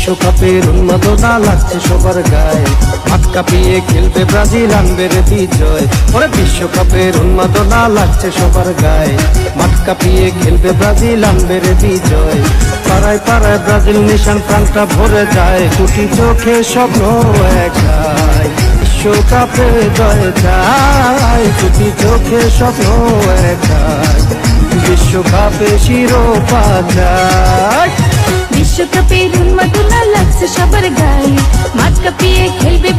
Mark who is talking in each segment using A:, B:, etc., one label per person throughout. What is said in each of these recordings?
A: বিশ্বকাপের উন্মাদনা লাগছে সবার গায়ে। হাত কাঁপিয়ে খেলবে ব্রাজিল, আনবে রে বিজয়। ওরে বিশ্বকাপের উন্মাদনা লাগছে সবার গায়ে। মাঠ কাঁপিয়ে খেলবে ব্রাজিল, আনবে রে বিজয়। পাড়ায় পাড়ায় ব্রাজিল নিশান প্রাণটা ভরে যায়। কুটি চোখে স্বপ্ন একাই। বিশ্বকাপে জয় যায় কুটি চোখে স্বপ্ন একাই। বিশ্বকাপে শিরোপা যায়
B: বিশ্বকাপের উন্মাদনা সবার গায়ে মাঠ কাঁপিয়ে খেলবে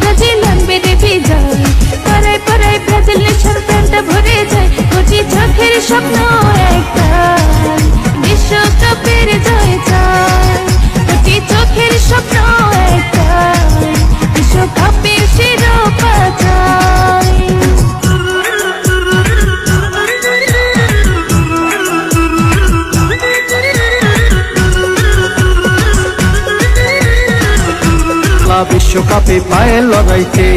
A: বাংলা বিশ্বকাপে পায়ে লড়াইতে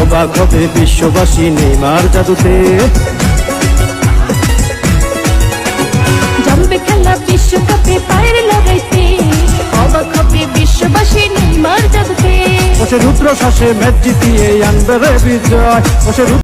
A: অবাক হবে বিশ্ববাসী নেমার জাদুতে।
B: জমবে খেলা বিশ্বকাপে পায়ের লড়াইতে অবাক হবে বিশ্ববাসী নেইমার জাদুতে।
A: ওসে রুদ্র শ্বাসে ম্যাচ জিতিয়ে আনবে বিজয় রুদ্র